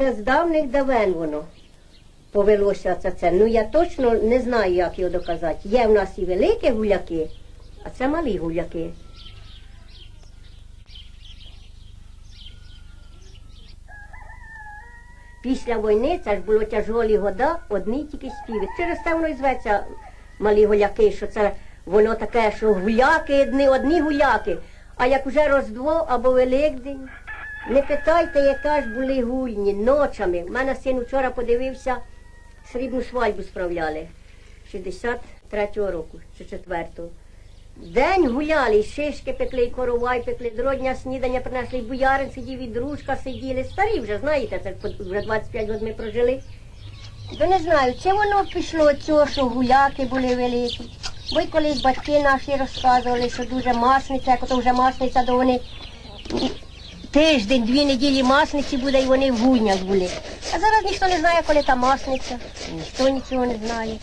Це з давних давен воно повелося це це. Ну я точно не знаю, як його доказати. Є в нас і великі гуляки, а це малі гуляки. Після війни це ж було тяжолі года, одні тільки співи. Через це воно і зветься малі гуляки, що це воно таке, що гуляки одні, гуляки. А як уже Роздво або Великдень, не питайте, яка ж були гульні ночами. У мене син вчора подивився, срібну свадьбу справляли 63-го року чи 4-го. День гуляли, шишки пекли, і коровай пекли, дродня снідання принесли, боярин сидів, і дружка сиділи. Старі вже, знаєте, це вже 25 років ми прожили. То не знаю, чи воно пішло цього, що гуляки були великі. Бо й колись батьки наші розказували, що дуже масниця, як ото вже масниця, то вони тиждень, дві неділі масниці буде, і вони в гульнях були. А зараз ніхто не знає, коли та масниця, ніхто нічого не знає.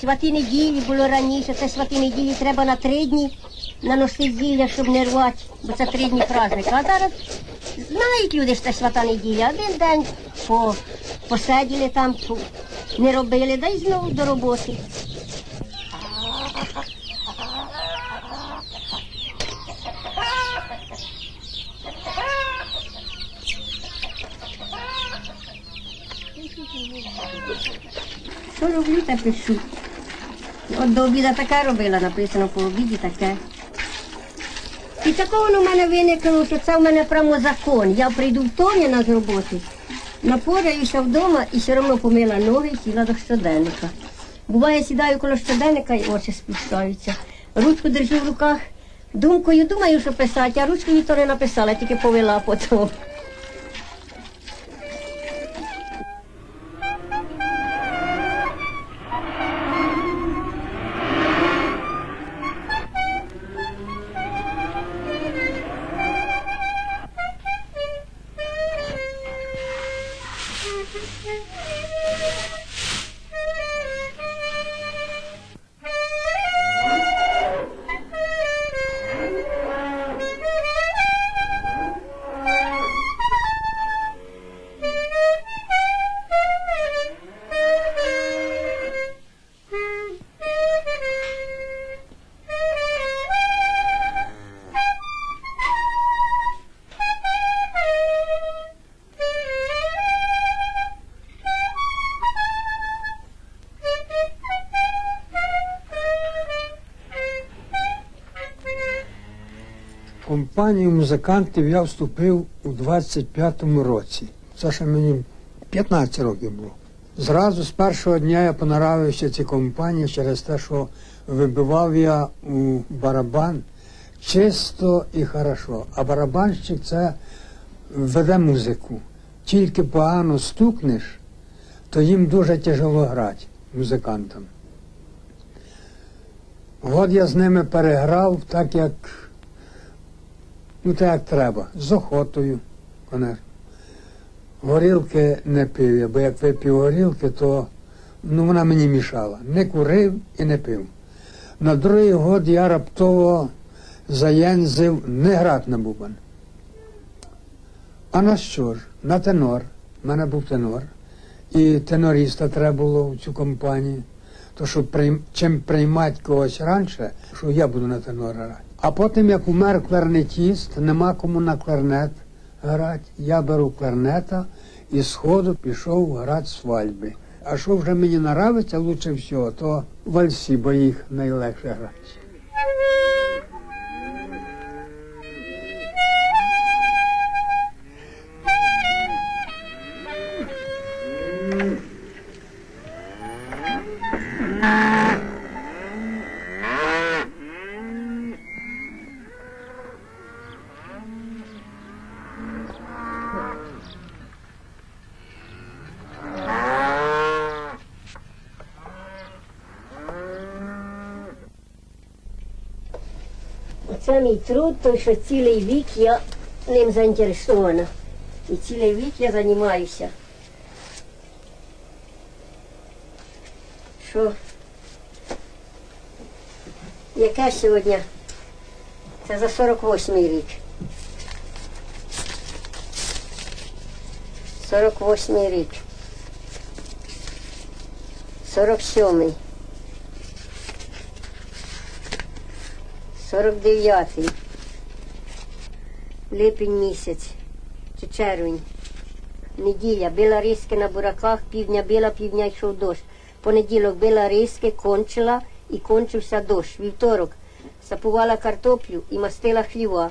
Святі неділі було раніше, це святі неділі треба на три дні наносити зілля, щоб не рвати, бо це три дні праздник. А зараз знають люди, що це свята неділя. Один день по, посиділи там, не робили, да й знову до роботи. Що роблю, та пишу. От до обіду таке робила, написано по обіді таке. І такого воно в мене виникло, що це в мене прямо закон. Я прийду в Тоніна з роботи, напораюся вдома і все одно помила ноги і сіла до щоденника. Буває, сідаю коло щоденника і очі спускаються. Ручку держу в руках, думкою думаю, що писати, а ручку ніхто не написала, тільки повела потім. Компанію музикантів я вступив у 25-му році. Це ще мені 15 років було. Зразу з першого дня я понаравився цій компанії через те, що вибивав я у барабан чисто і хорошо. А барабанщик це веде музику. Тільки погано стукнеш, то їм дуже тяжело грати, музикантам. От я з ними переграв так, як Ну, так треба, з охотою, конечно. Горілки не пив я, бо як випив горілки, то ну, вона мені мішала. Не курив і не пив. На другий год я раптово заєнзив не грати на бубан. А на що ж? На тенор. У мене був тенор. І теноріста треба було в цю компанію. То щоб прийм... чим приймати когось раніше, що я буду на тенора грати. А потім, як умер кларнетіст, нема кому на кларнет грати. Я беру кларнета і сходу пішов грати свальби. А що вже мені нравиться лучше всього, то вальсі, бо їх найлегше грати. Оце мій труд, той, що цілий вік я ним заінтересована. І цілий вік я займаюся. Що? Яке сьогодні? Це за 48 рік. 48 рік. 47. 49. Липень місяць. Чи червень. Неділя. Била риски на бураках, півдня била, півдня йшов дощ. Понеділок била риски, кончила і кончився дощ. Вівторок сапувала картоплю і мастила хліва.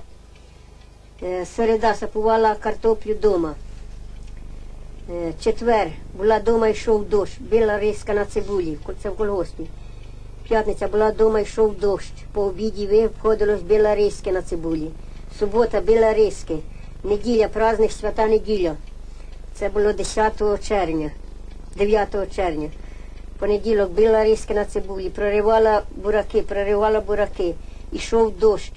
Е, Середа сапувала картоплю дома. Е, Четвер була дома, йшов дощ, била риска на цибулі, це в колгоспі. П'ятниця була дома, йшов дощ. По обіді виходилось біла риски на цибулі. Субота біла риски. Неділя, праздник свята неділя. Це було 10 червня, 9 червня. Понеділок біла риски на цибулі, проривала бураки, проривала бураки. Ішов дощ.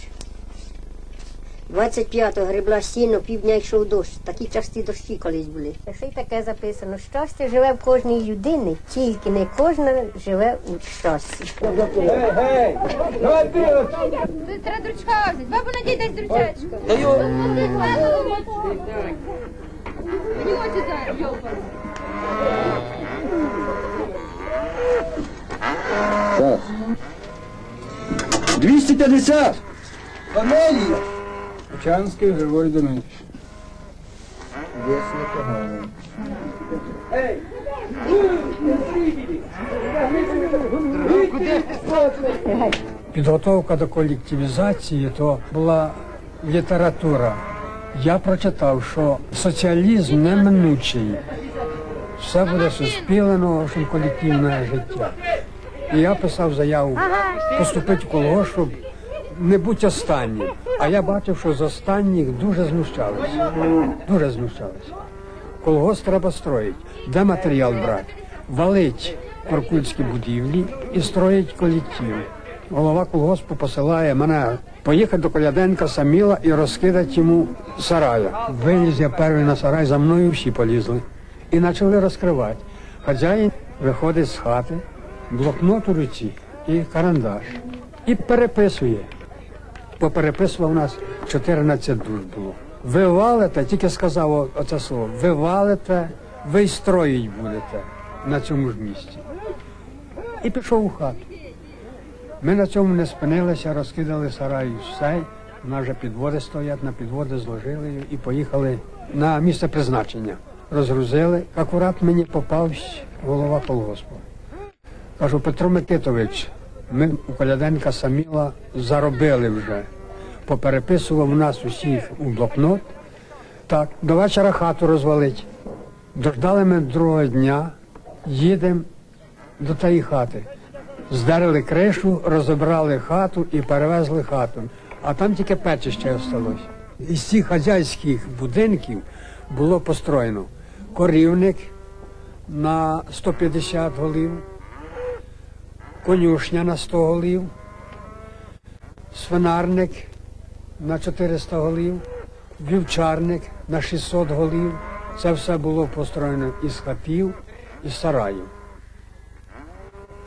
25-го гребла сіно, півдня йшов дощ. Такі часті дощі колись були. Ще й таке записано. Щастя живе в кожній людині, тільки не кожна живе у щасті. Тут треба дручка взяти. Бабу надій дай дручачка. Даю. Мені очі зараз, йопа. Так. 250! Фамилія! Чанський Григорій Домович. Підготовка до колективізації то була література. Я прочитав, що соціалізм неминучий. Все буде суспільно, в общем, колективне життя. І я писав заяву поступити в колгосп, не бути останнім. А я бачив, що з останніх дуже знущалися. Дуже знущалися. Колгосп треба строїти. Де матеріал брати? Валить прокульські будівлі і строїть колектив. Голова колгоспу посилає мене поїхати до Коляденка Саміла і розкидати йому сарая. Виліз я перший на сарай, за мною всі полізли. І почали розкривати. Хазяїн виходить з хати, блокнот у руці і карандаш. І переписує. Попереписував нас 14 душ було. Ви тільки сказав оце слово, ви валите, ви строїть будете на цьому ж місці. І пішов у хату. Ми на цьому не спинилися, розкидали сарай все. У нас вже підводи стоять, на підводи зложили і поїхали на місце призначення. Розгрузили. Акурат мені попався голова колгоспу. Кажу, Петро Микитович, ми у Коляденка Саміла заробили вже. Попереписував нас усіх у блокнот. Так, до вечора хату розвалить. Дождали ми другого дня, їдемо до тієї хати. Здерли кришу, розібрали хату і перевезли хату. А там тільки печище осталось. Із цих хазяйських будинків було построєно корівник на 150 голів, конюшня на 100 голів, свинарник на 400 голів, вівчарник на 600 голів. Це все було построєно із хатів, із сараїв.